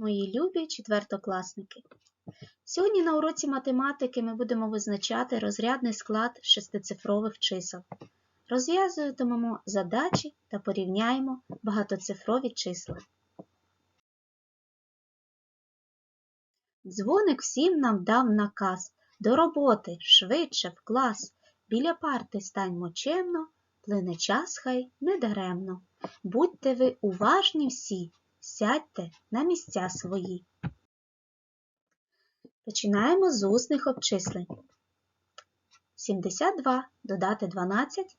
Мої любі четвертокласники! Сьогодні на уроці математики ми будемо визначати розрядний склад шестицифрових чисел. Розв'язуватимемо задачі та порівняємо багатоцифрові числа. Дзвоник всім нам дав наказ до роботи швидше в клас. Біля парти станьмо чемно, плине час хай недаремно. Будьте ви уважні всі, сядьте на місця свої. Починаємо з усних обчислень. 72 додати 12.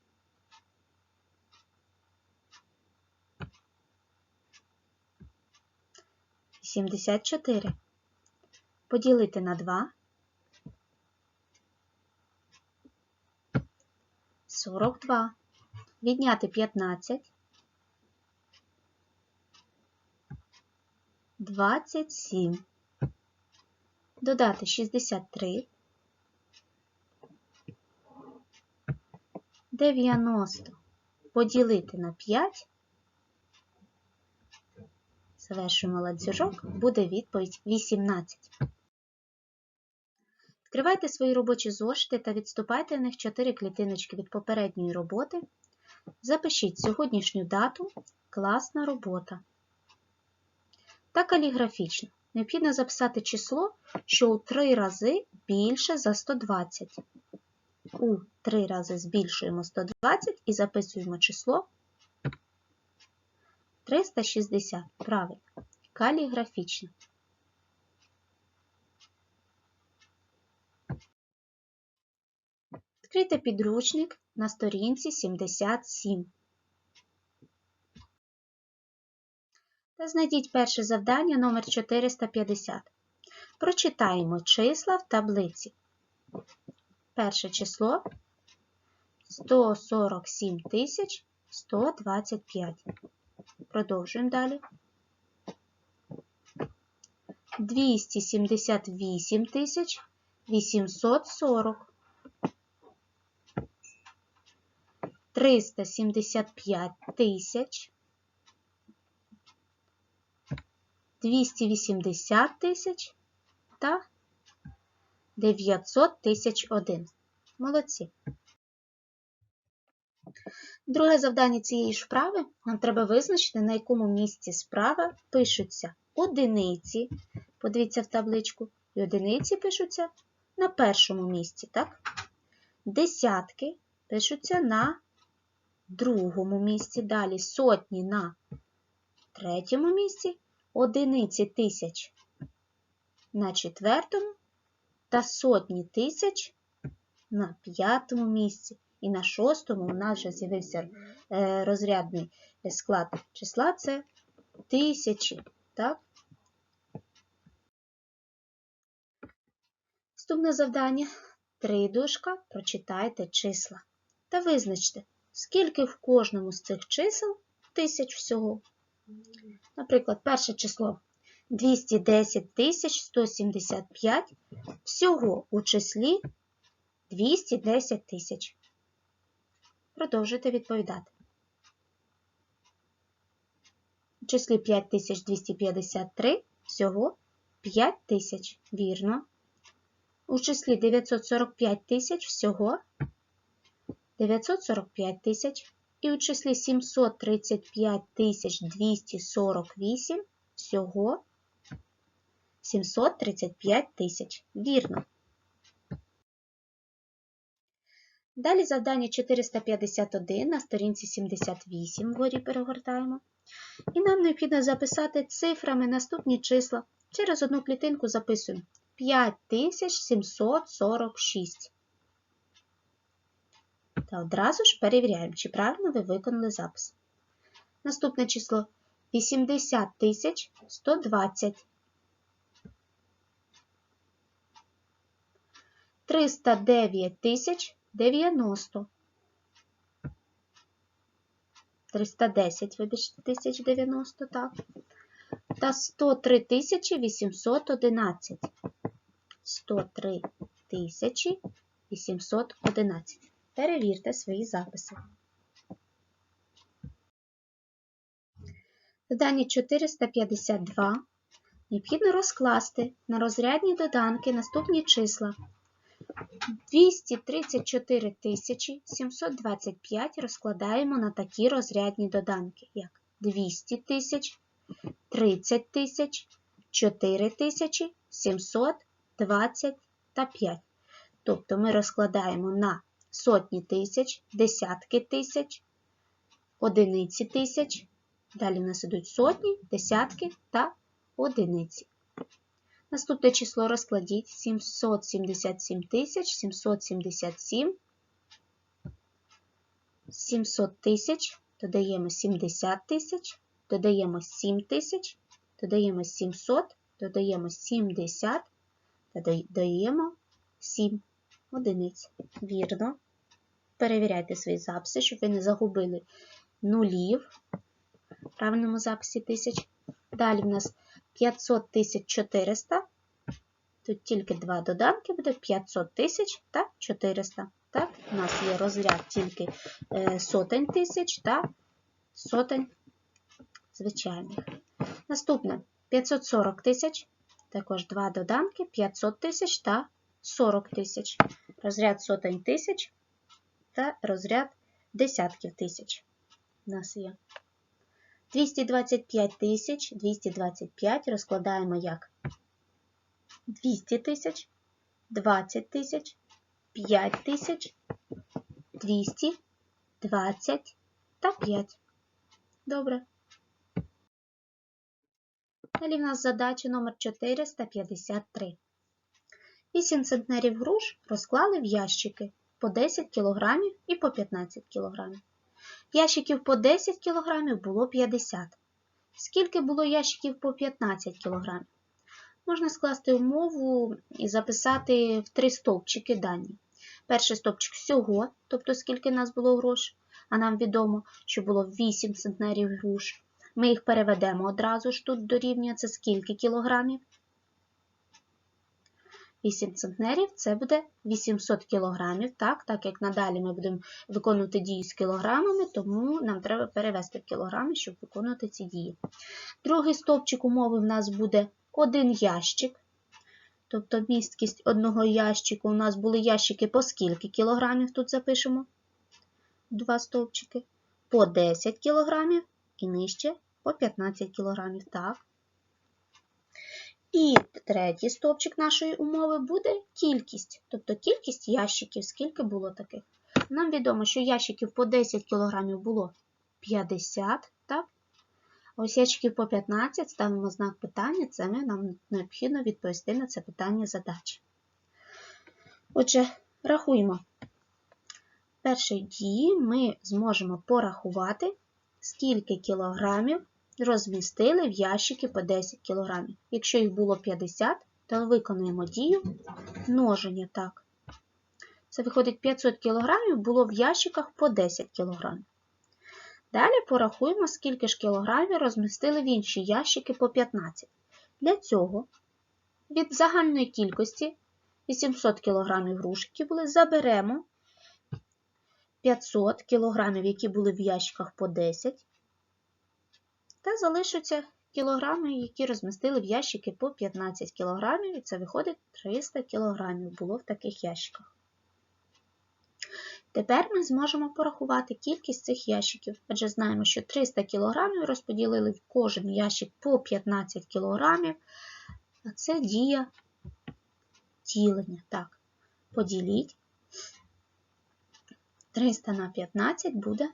Сімдесят чотири. Поділити на 2. 42. Відняти 15. 27. Додати 63. 90. Поділити на 5. Завершуємо ланцюжок. Буде відповідь 18. Відкривайте свої робочі зошити та відступайте в них 4 клітиночки від попередньої роботи. Запишіть сьогоднішню дату класна робота. Та каліграфічно. Необхідно записати число, що у 3 рази більше за 120. У 3 рази збільшуємо 120 і записуємо число 360. Правильно. Каліграфічно. Відкрийте підручник на сторінці 77. Знайдіть перше завдання номер 450. Прочитаємо числа в таблиці. Перше число 147 тисяч 125. Продовжуємо далі. 278 тисяч 840. 375 тисяч, 280 тисяч та 900 тисяч один. Молодці. Друге завдання цієї ж вправи нам треба визначити, на якому місці справа пишуться одиниці, подивіться в табличку, і одиниці пишуться на першому місці, так? Десятки пишуться на другому місці, далі сотні на третьому місці, одиниці тисяч на четвертому та сотні тисяч на п'ятому місці. І на шостому у нас вже з'явився е, розрядний склад числа це тисячі. Так? Наступне завдання. Три дужка, прочитайте числа та визначте, скільки в кожному з цих чисел тисяч всього. Наприклад, перше число 210 тисяч 175, всього у числі 210 тисяч. Продовжуйте відповідати. У числі 5253 всього 5 тисяч. Вірно. У числі 945 тисяч всього 945 тисяч. І у числі 735 248 всього 735 тисяч. Вірно. Далі завдання 451 на сторінці 78 вгорі перегортаємо. І нам необхідно записати цифрами наступні числа. Через одну клітинку записуємо 5746. Та одразу ж перевіряємо, чи правильно ви виконали запис. Наступне число 80 120. 309 тисяч 90. 310, вибачте, 1090, так. Та 103 тисячі 811. 103 тисячі 811. Перевірте свої записи. Завдання 452 необхідно розкласти на розрядні доданки наступні числа. 234 тисячі 725 розкладаємо на такі розрядні доданки, як 200 тисяч, 30 тисяч, 4 тисячі, 720 та 5. Тобто ми розкладаємо на сотні тисяч, десятки тисяч, одиниці тисяч. Далі в нас ідуть сотні, десятки та одиниці. Наступне число розкладіть. 777 тисяч 777, 700 тисяч, додаємо 70 тисяч, додаємо 7 тисяч, додаємо 700, додаємо 70 та додаємо 7 одиниць. Вірно. Перевіряйте свої записи, щоб ви не загубили нулів в правильному записі тисяч. Далі в нас 500 тисяч 400. Тут тільки два доданки буде 500 тисяч та 400. Так, у нас є розряд тільки е, сотень тисяч та сотень звичайних. Наступне 540 тисяч, також два доданки 500 тисяч та 40 тисяч. Розряд сотень тисяч та розряд десятків тисяч. У нас є. 225 тисяч, 225 розкладаємо як 200 тисяч, 20 тисяч, 5 тисяч, 200, 20 та 5. Добре. Далі в нас задача номер 453. 8 центнерів груш розклали в ящики по 10 кг і по 15 кг. Ящиків по 10 кг було 50. Скільки було ящиків по 15 кг? Можна скласти умову і записати в три стовпчики дані. Перший стовпчик всього, тобто скільки нас було грош, а нам відомо, що було 8 центнерів груш. Ми їх переведемо одразу ж тут дорівнює це скільки кілограмів? 8 центнерів це буде 800 кілограмів, так, так як надалі ми будемо виконувати дію з кілограмами, тому нам треба перевести кілограми, щоб виконувати ці дії. Другий стовпчик умови в нас буде один ящик. Тобто місткість одного ящику у нас були ящики по скільки кілограмів, тут запишемо два стовпчики, по 10 кілограмів і нижче по 15 кілограмів. Так. І третій стовпчик нашої умови буде кількість, тобто кількість ящиків, скільки було таких. Нам відомо, що ящиків по 10 кг було 50, так? А ось ящиків по 15 ставимо знак питання, це нам необхідно відповісти на це питання задачі. Отже, рахуємо. Першій дії ми зможемо порахувати, скільки кілограмів розмістили в ящики по 10 кг. Якщо їх було 50, то виконуємо дію множення. так. Це виходить 500 кг було в ящиках по 10 кг. Далі порахуємо, скільки ж кілограмів розмістили в інші ящики по 15. Для цього від загальної кількості 800 кг грушки були, заберемо 500 кг, які були в ящиках по 10, та залишаться кілограми, які розмістили в ящики по 15 кг, і це виходить 300 кг було в таких ящиках. Тепер ми зможемо порахувати кількість цих ящиків, адже знаємо, що 300 кг розподілили в кожен ящик по 15 кг, а це дія ділення. Так, поділіть 300 на 15 буде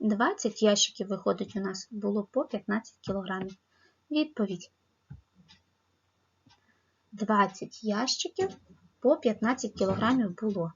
20 ящиків, виходить, у нас було по 15 кг. Відповідь. 20 ящиків по 15 кг було.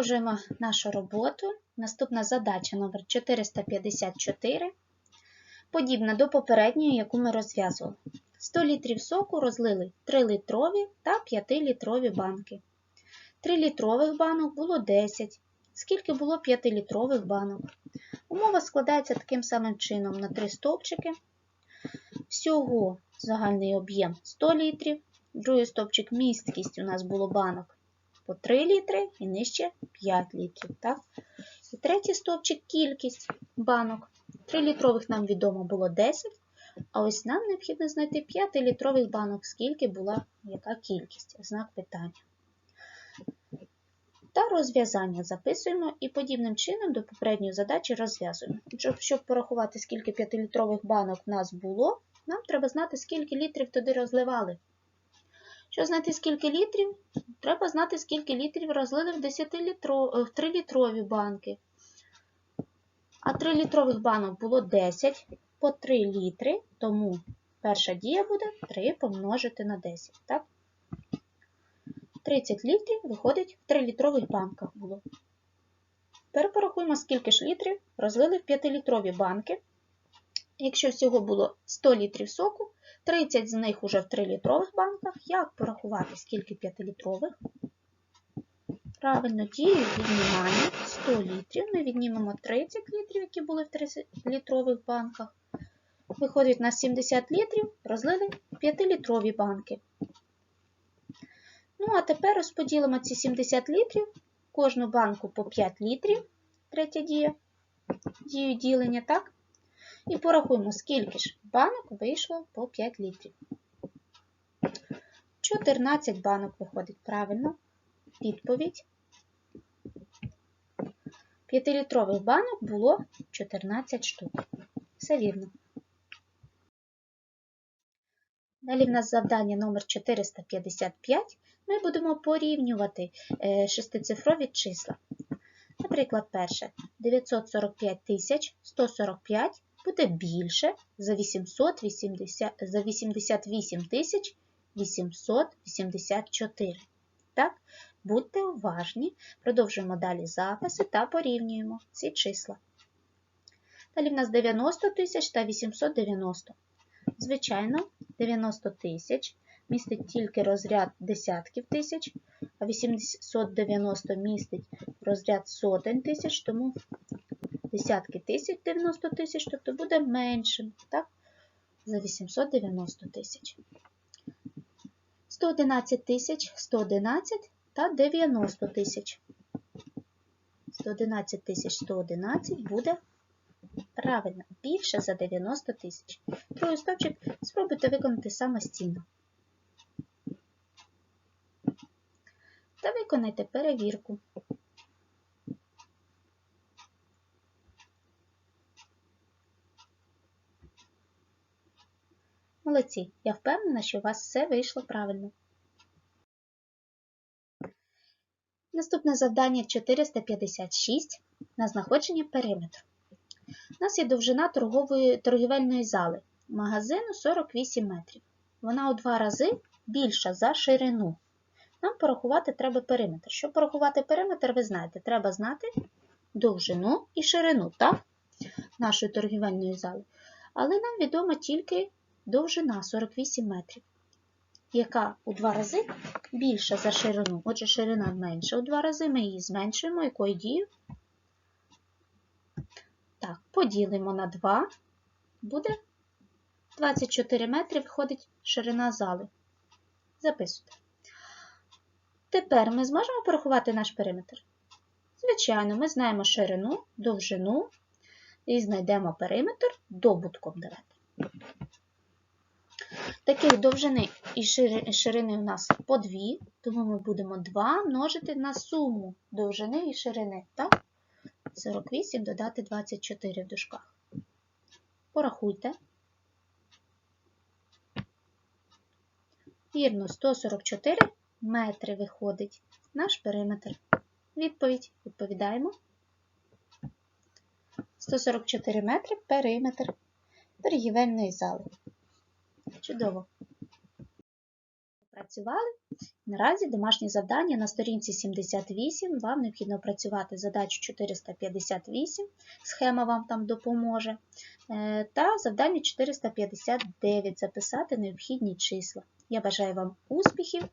Продовжуємо нашу роботу. Наступна задача номер 454, подібна до попередньої, яку ми розв'язували. 100 літрів соку розлили 3-літрові та 5-літрові банки. 3-літрових банок було 10. Скільки було 5-літрових банок? Умова складається таким самим чином на 3 стовпчики. Всього загальний об'єм 100 літрів. Другий стовпчик місткість у нас було банок по 3 літри і нижче 5 літрів. Так? І третій стовпчик кількість банок. 3-літрових нам відомо було 10, а ось нам необхідно знайти 5-літрових банок, скільки була яка кількість, знак питання. Та розв'язання записуємо і подібним чином до попередньої задачі розв'язуємо. Щоб, порахувати, скільки 5-літрових банок в нас було, нам треба знати, скільки літрів туди розливали. Щоб знайти скільки літрів, треба знати, скільки літрів розлили в 10 літро... в 3-літрові банки. А 3-літрових банок було 10 по 3 літри, тому перша дія буде 3 помножити на 10. Так? 30 літрів виходить в 3-літрових банках було. Тепер порахуємо, скільки ж літрів розлили в 5-літрові банки. Якщо всього було 100 літрів соку, 30 з них уже в 3-літрових банках. Як порахувати, скільки 5-літрових? Правильно, дію віднімання 100 літрів. Ми віднімемо 30 літрів, які були в 3-літрових банках. Виходить на 70 літрів, розлили 5-літрові банки. Ну, а тепер розподілимо ці 70 літрів, кожну банку по 5 літрів, третя дія, дію ділення, так? І порахуємо, скільки ж банок вийшло по 5 літрів. 14 банок виходить правильно. Відповідь. 5-літрових банок було 14 штук. Все вірно. Далі в нас завдання номер 455. Ми будемо порівнювати шестицифрові числа. Наприклад, перше 945 145 буде більше за 880, за 88 884. Так? Будьте уважні, продовжуємо далі записи та порівнюємо ці числа. Далі в нас 90 тисяч та 890. Звичайно, 90 тисяч містить тільки розряд десятків тисяч, а 890 містить розряд сотень тисяч, тому десятки тисяч 90 тисяч, тобто буде меншим так? за 890 тисяч. 111 тисяч, 111 та 90 тисяч. 111 тисяч 111 буде правильно більше за 90 тисяч. Другий стовпчик спробуйте виконати самостійно. Та виконайте перевірку. Молодці, я впевнена, що у вас все вийшло правильно. Наступне завдання 456 на знаходження периметру. У нас є довжина торгової, торгівельної зали магазину 48 метрів. Вона у два рази більша за ширину. Нам порахувати треба периметр. Щоб порахувати периметр, ви знаєте, треба знати довжину і ширину так? нашої торгівельної зали. Але нам відома тільки довжина 48 метрів, яка у два рази більша за ширину. Отже, ширина менша у два рази, ми її зменшуємо, якою дією? Так, поділимо на 2, буде 24 метри виходить ширина зали. Записуйте. Тепер ми зможемо порахувати наш периметр? Звичайно, ми знаємо ширину, довжину і знайдемо периметр добутком давайте. Таких довжини і ширини у нас по 2, тому ми будемо 2 множити на суму довжини і ширини. Так? 48 додати 24 в дужках. Порахуйте. Вірно, 144 метри виходить наш периметр. Відповідь відповідаємо. 144 метри периметр торгівельної зали. Чудово! Працювали. Наразі домашнє завдання на сторінці 78. Вам необхідно опрацювати задачу 458, схема вам там допоможе. Е, Та завдання 459 записати необхідні числа. Я бажаю вам успіхів.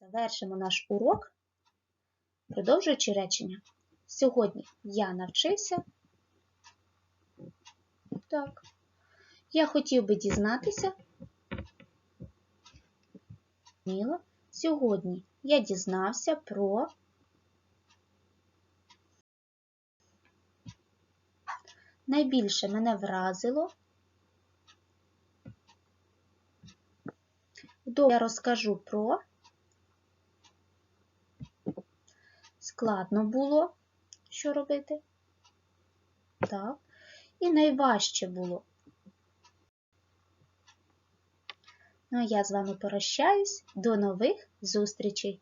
Завершимо наш урок, продовжуючи речення. Сьогодні я навчився. Так. Я хотів би дізнатися. Сьогодні я дізнався про найбільше мене вразило. Я розкажу про складно було, що робити. Так. І найважче було. Ну а я з вами прощаюсь. До нових зустрічей!